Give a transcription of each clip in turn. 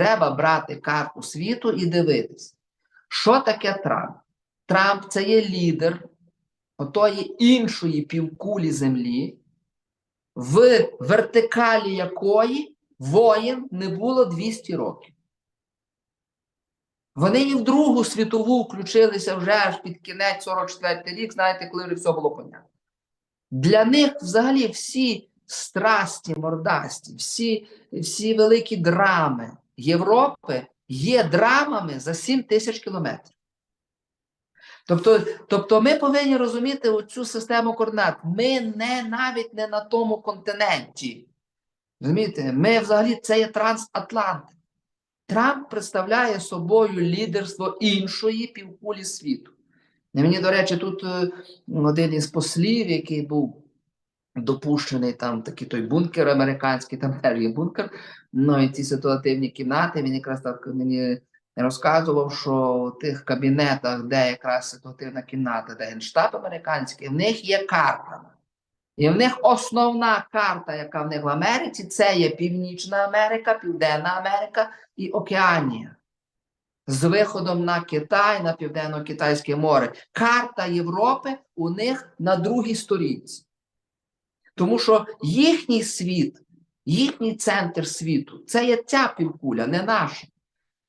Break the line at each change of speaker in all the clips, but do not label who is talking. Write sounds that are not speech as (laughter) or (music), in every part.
треба брати карту світу і дивитися, що таке Трамп. Трамп це є лідер отої іншої півкулі землі, в вертикалі якої воїн не було 200 років. Вони і в Другу світову включилися вже аж під кінець 44 рік, знаєте, коли вже все було понятно. Для них взагалі всі страсті мордасті, всі, всі великі драми Європи є драмами за 7 тисяч кілометрів. Тобто, тобто ми повинні розуміти оцю систему координат. Ми не навіть не на тому континенті. Розумієте, ми взагалі це є трансатлантик. Трамп представляє собою лідерство іншої півкулі світу. Мені, до речі, тут е, один із послів, який був допущений там такий той бункер американський, там (laughs) є бункер, ну і ці ситуативні кімнати, він якраз так мені розказував, що в тих кабінетах, де якраз ситуативна кімната, де генштаб американський, в них є карта. І в них основна карта, яка в них в Америці, це є Північна Америка, Південна Америка і Океанія. З виходом на Китай, на Південно-Китайське море. Карта Європи у них на другій сторінці. Тому що їхній світ, їхній центр світу це є ця півкуля, не наша.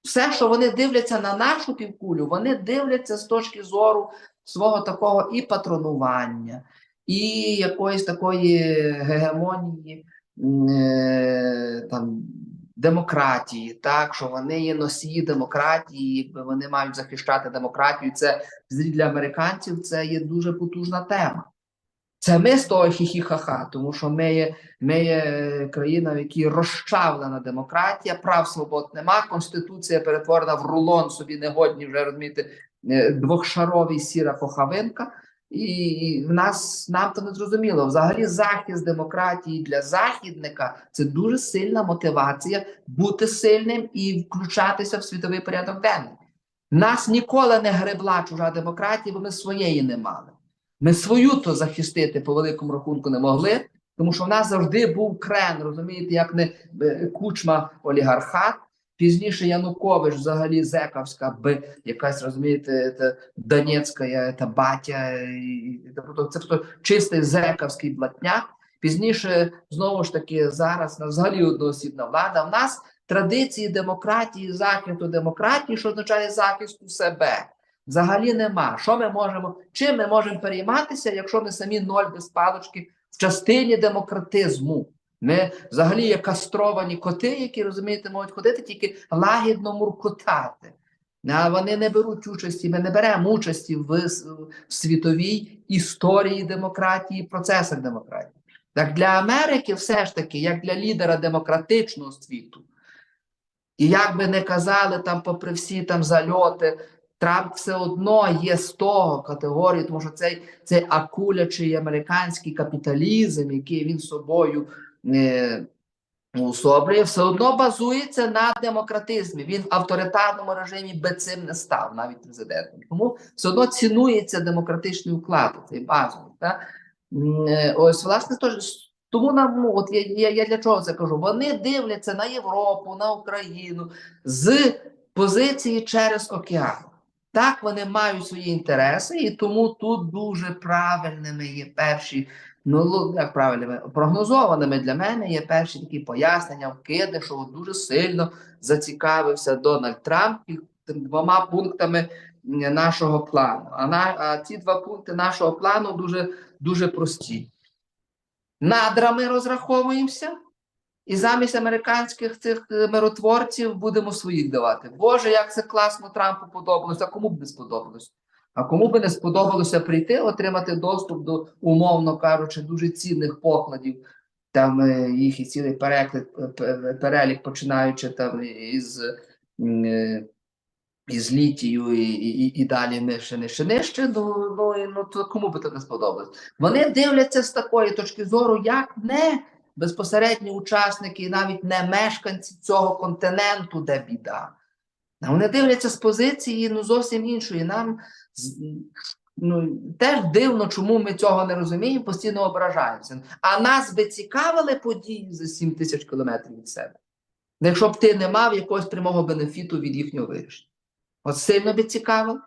Все, що вони дивляться на нашу півкулю, вони дивляться з точки зору свого такого і патронування, і якоїсь такої гегемонії е, там, демократії, так, що вони є носії демократії, якби вони мають захищати демократію. Це для американців це є дуже потужна тема. Це ми з того хі-хі-ха-ха, тому що ми є, ми є країна, в якій розчавлена демократія, прав свобод нема. Конституція перетворена в рулон собі негодні вже розумієте, е, двохшаровий сіра похавинка. І в нас нам то не зрозуміло. Взагалі, захист демократії для західника це дуже сильна мотивація бути сильним і включатися в світовий порядок денний. Нас ніколи не гребла чужа демократія, бо ми своєї не мали. Ми свою то захистити по великому рахунку не могли, тому що в нас завжди був крен, розумієте, як не е, кучма олігархат. Пізніше Янукович, взагалі Зековська, б якась розумієте, та Донецька та батя, і, тобто це просто чистий зековський блатняк. Пізніше знову ж таки зараз на взагалі одноосібна влада. В нас традиції демократії, захисту демократії, що означає захисту себе. Взагалі нема. Що ми можемо, чим ми можемо перейматися, якщо ми самі ноль без палочки в частині демократизму? Ми взагалі є кастровані коти, які розумієте, можуть ходити тільки лагідно муркотати. А вони не беруть участі, ми не беремо участі в, в світовій історії демократії, процесах демократії. Так для Америки, все ж таки, як для лідера демократичного світу, і як би не казали там, попри всі там зальоти, Трамп все одно є з того категорії, тому що цей цей акулячий американський капіталізм, який він собою е, уособлює, все одно базується на демократизмі. Він в авторитарному режимі би цим не став, навіть президентом. Тому все одно цінується демократичний уклад, цей базовий. Так? Е, ось, власне, тож. Тому нам ну, от я, я я для чого це кажу? Вони дивляться на Європу, на Україну з позиції через океан. Так, вони мають свої інтереси, і тому тут дуже правильними є перші, ну як правильними, прогнозованими для мене є перші такі пояснення, вкиди, що дуже сильно зацікавився Дональд Трамп двома пунктами нашого плану. А на а ці два пункти нашого плану дуже, дуже прості. Надрами розраховуємося. І замість американських цих миротворців будемо своїх давати. Боже, як це класно Трампу подобалося, а кому б не сподобалось? А кому б не сподобалося прийти, отримати доступ до, умовно кажучи, дуже цінних покладів, там їх і цілий переклад, перелік, починаючи там із із літію і і, і далі нижче, нижче, нижче, ну, ну, ну то кому би це не сподобалось? Вони дивляться з такої точки зору, як не безпосередні учасники, і навіть не мешканці цього континенту, де біда. Вони дивляться з позиції ну, зовсім іншої. Нам ну, теж дивно, чому ми цього не розуміємо, постійно ображаємося. А нас би цікавили події за 7 тисяч кілометрів від себе. якщо б ти не мав якогось прямого бенефіту від їхнього вирішення. От сильно би цікавило.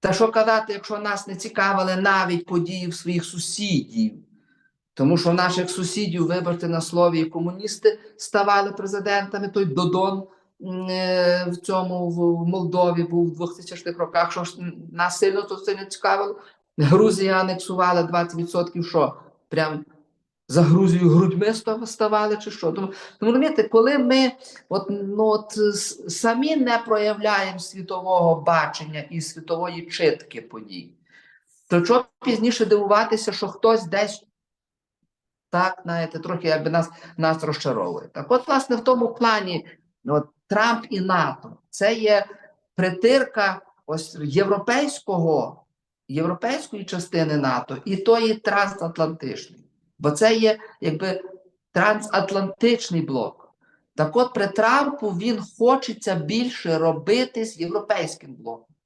Та що казати, якщо нас не цікавили навіть події в своїх сусідів, тому що наших сусідів, вибачте на слові, комуністи ставали президентами, той Додон е, в цьому в Молдові був в 2000-х роках, що ж нас сильно то це не цікавило. Грузія анексувала 20%, що прям за Грузію грудьми ставали, чи що. Тому, тому розумієте, коли ми от, ну, от, самі не проявляємо світового бачення і світової читки подій, то чого пізніше дивуватися, що хтось десь так, знаєте, трохи якби нас, нас розчаровує. Так от, власне, в тому плані ну, от, Трамп і НАТО це є притирка ось європейського, європейської частини НАТО і тої трансатлантичної. Бо це є якби трансатлантичний блок. Так от при Трампу він хочеться більше робити з європейським блоком.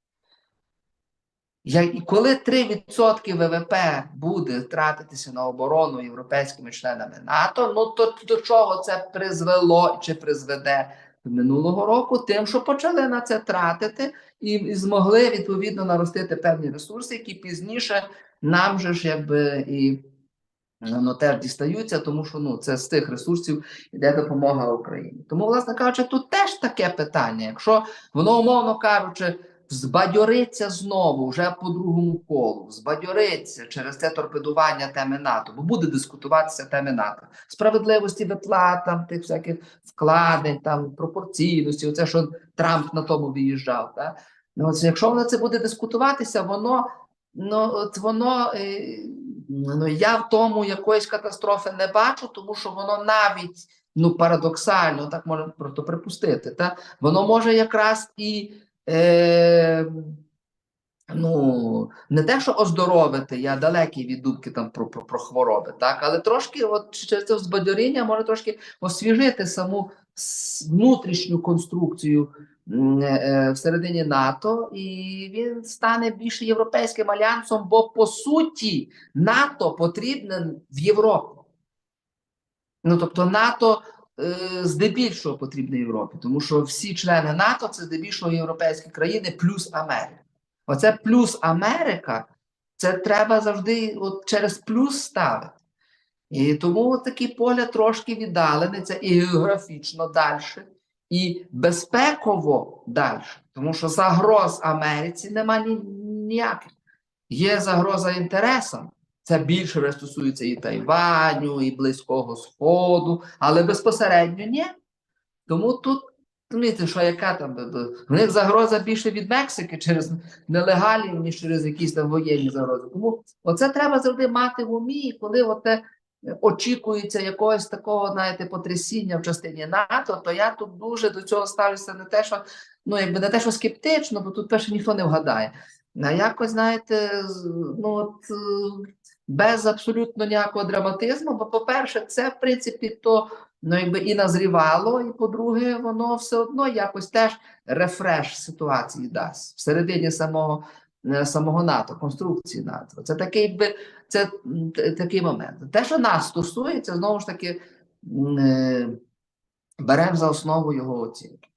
І коли 3% ВВП буде тратитися на оборону європейськими членами НАТО, ну то до чого це призвело чи призведе минулого року? Тим, що почали на це тратити і, і змогли відповідно наростити певні ресурси, які пізніше нам же ж якби і ну, теж дістаються, тому що ну, це з тих ресурсів йде допомога Україні. Тому, власне кажучи, тут теж таке питання. Якщо воно, умовно кажучи, збадьориться знову вже по другому колу, збадьориться через це торпедування теми НАТО, бо буде дискутуватися теми НАТО, справедливості виплат, тих всяких вкладень, там пропорційності, оце що Трамп на тому виїжджав. Так? Ну, от, якщо воно це буде дискутуватися, воно ну, от воно. Е, Ну, я в тому якоїсь катастрофи не бачу, тому що воно навіть ну парадоксально, так можна просто припустити. Та? Воно може якраз і е, ну, не те, що оздоровити, я далекий від думки там про, про, про хвороби, так, але трошки, от через це збадьоріння може трошки освіжити саму внутрішню конструкцію м, е, всередині НАТО, і він стане більше європейським альянсом, бо по суті НАТО потрібне в Європі. Ну, тобто НАТО е, здебільшого потрібне Європі, тому що всі члени НАТО це здебільшого європейські країни плюс Америка. Оце плюс Америка, це треба завжди от через плюс ставити. І тому такий погляд трошки віддалений, це і географічно далі, і безпеково далі. Тому що загроз Америці нема ні, ніяких. Є загроза інтересам. Це більше стосується і Тайваню, і Близького Сходу, але безпосередньо ні. Тому тут, розумієте, що яка там в них загроза більше від Мексики через нелегалів, ніж через якісь там воєнні загрози. Тому оце треба завжди мати в умі, коли оте очікується якогось такого, знаєте, потрясіння в частині НАТО, то я тут дуже до цього ставлюся не те, що ну якби не те, що скептично, бо тут перше ніхто не вгадає. А якось, знаєте, ну от без абсолютно ніякого драматизму, бо, по-перше, це в принципі то ну, якби і назрівало, і по-друге, воно все одно якось теж рефреш ситуації дасть всередині самого, е, самого НАТО, конструкції НАТО. Це такий, якби, це такий момент. Те, що нас стосується, знову ж таки, е, беремо за основу його оцінки.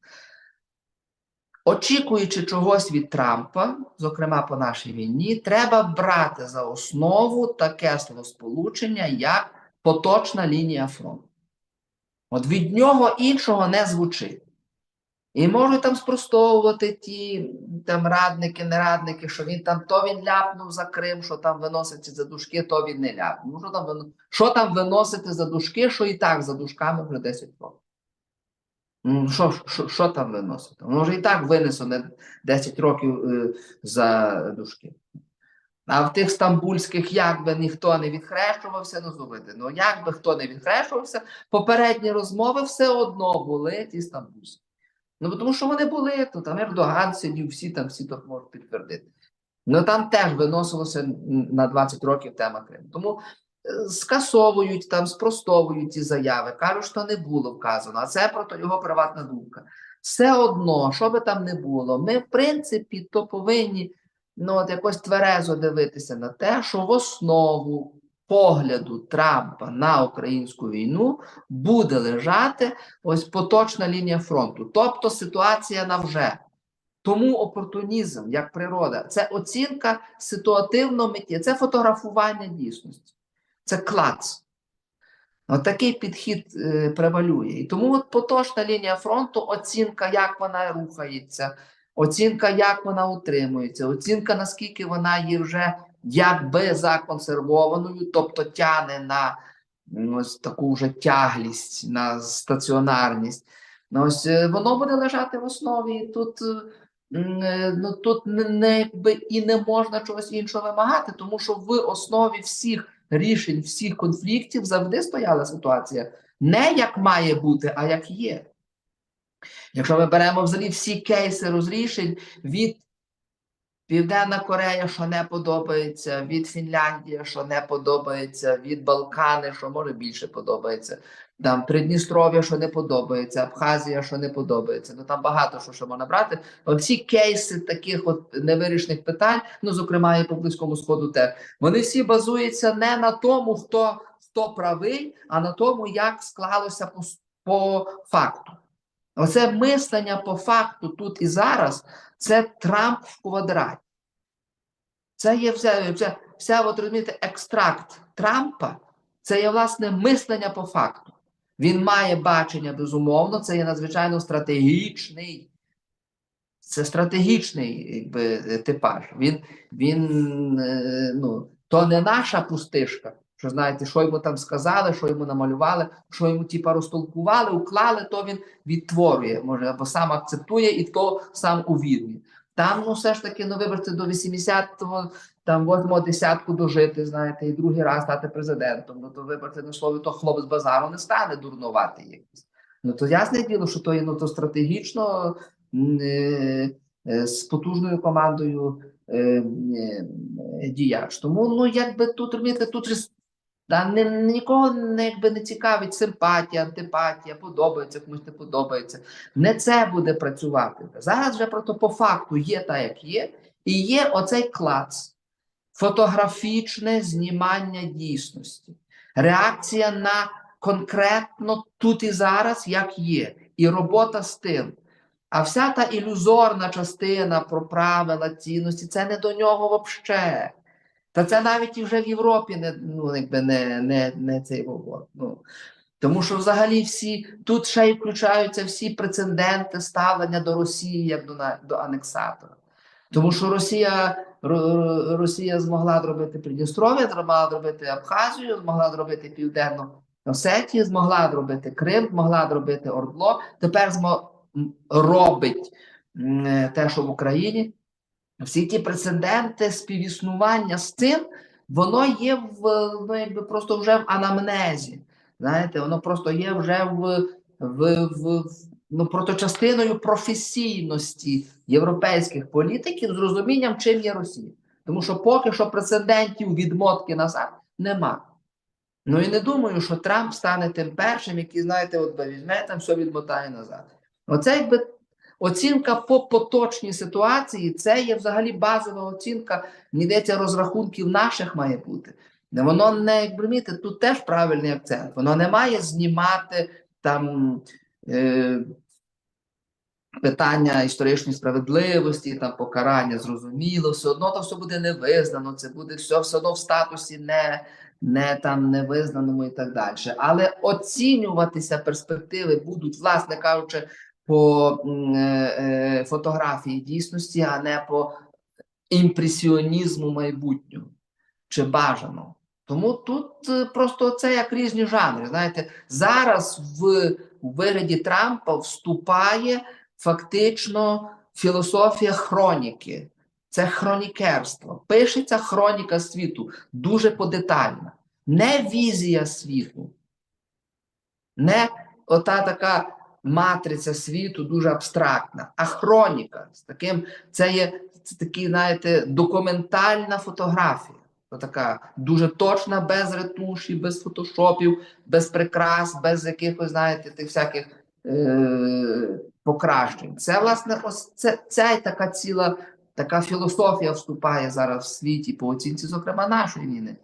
Очікуючи чогось від Трампа, зокрема по нашій війні, треба брати за основу таке словосполучення, як поточна лінія фронту. От від нього іншого не звучить. І можуть там спростовувати ті там радники, нерадники, що він там то він ляпнув за Крим, що там виноситься за дужки, то він не ляпнув. Ну, що там, що там виносити за дужки, що і так за дужками вже 10 років. Ну, Що, що, що там виносити? Вже і так винесено 10 років е, за дужки. А в тих стамбульських, як би ніхто не відхрещувався, ну зробити. Ну як би хто не відхрещувався, попередні розмови все одно були ті стамбульські. Ну, тому що вони були, то там Ердоган сидів, всі там всі то можуть підтвердити. Ну там теж виносилося на 20 років тема Криму. Тому скасовують там, спростовують ці заяви, кажуть, що не було вказано, а це просто його приватна думка. Все одно, що би там не було, ми, в принципі, то повинні ну, от якось тверезо дивитися на те, що в основу погляду Трампа на українську війну буде лежати ось поточна лінія фронту, тобто ситуація на вже. Тому опортунізм, як природа, це оцінка ситуативно миття, це фотографування дійсності, це клац. От такий підхід е, превалює. І тому от поточна лінія фронту, оцінка, як вона рухається, оцінка, як вона утримується, оцінка, наскільки вона є вже якби законсервованою, тобто тяне на ну, ось таку вже тяглість, на стаціонарність. Ну, ось е, воно буде лежати в основі. І тут, е, е, ну, тут не, якби і не можна чогось іншого вимагати, тому що в основі всіх рішень, всіх конфліктів завжди стояла ситуація не як має бути, а як є. Якщо ми беремо взагалі всі кейси розрішень від Південна Корея, що не подобається, від Фінляндії, що не подобається, від Балкани, що може більше подобається, там Придністров'я, що не подобається, Абхазія, що не подобається. Ну там багато що, що можна брати. Всі кейси таких от невирішених питань, ну зокрема і по близькому сходу, теж вони всі базуються не на тому, хто хто правий, а на тому, як склалося по, по факту. Оце мислення по факту тут і зараз це Трамп в квадраті. Це є вся, вся, вся от, розумієте, екстракт Трампа, це є власне мислення по факту. Він має бачення, безумовно, це є надзвичайно стратегічний. Це стратегічний якби, типаж. Він, він е, ну, то не наша пустишка. Що знаєте, що йому там сказали, що йому намалювали, що йому типа розтолкували, уклали, то він відтворює, може, або сам акцептує і то сам увірює. Там, ну, все ж таки, ну, вибачте, до 80-го, там, 8 десятку дожити, знаєте, і другий раз стати президентом. Ну, то вибачте, на слові, то хлопець базару не стане дурнувати якийсь. Ну, то ясне діло, що то є ну, то стратегічно е, е, з потужною командою е, е, діяч. Тому, ну, якби тут, розумієте, тут та не, нікого не, якби не цікавить симпатія, антипатія, подобається, комусь не подобається. Не це буде працювати. Зараз вже просто по факту є так, як є, і є оцей клац, фотографічне знімання дійсності, реакція на конкретно тут і зараз, як є, і робота з тим. А вся та ілюзорна частина про правила цінності це не до нього взагалі. Та це навіть і вже в Європі не, ну, якби не, не, не цей говор. Ну, тому що взагалі всі тут ще й включаються всі прецеденти ставлення до Росії як до, до анексатора. Тому що Росія, Росія змогла зробити Придністров'я, змогла зробити Абхазію, змогла зробити Південну Осетію, змогла зробити Крим, змогла зробити Ордло. Тепер змо, робить те, що в Україні. Всі ті прецеденти співіснування з цим, воно є в ну, якби просто вже в анамнезі. Знаєте, воно просто є вже в, в, в, ну, просто частиною професійності європейських політиків з розумінням, чим є Росія. Тому що поки що прецедентів відмотки назад нема. Ну і не думаю, що Трамп стане тим першим, який, знаєте, от візьме там все відмотає назад. Оце якби оцінка по поточній ситуації, це є взагалі базова оцінка, йдеться, розрахунків наших має бути. Воно не як розумієте, тут теж правильний акцент. Воно не має знімати там е, питання історичної справедливості, там покарання зрозуміло, все одно то все буде не визнано, це буде все, все одно в статусі не, не там невизнаному і так далі. Але оцінюватися перспективи будуть, власне кажучи, по е, е, фотографії дійсності, а не по імпресіонізму майбутнього чи бажаного. Тому тут е, просто це як різні жанри. Знаєте, зараз в вигляді Трампа вступає фактично філософія хроніки. Це хронікерство. Пишеться хроніка світу дуже подетальна. Не візія світу, не ота така матриця світу дуже абстрактна, а хроніка. З таким, це є це такі, знаєте, документальна фотографія. Це така дуже точна, без ретуші, без фотошопів, без прикрас, без якихось, знаєте, тих всяких е- покращень. Це, власне, ось це, ця така ціла така філософія вступає зараз в світі по оцінці, зокрема, нашої війни.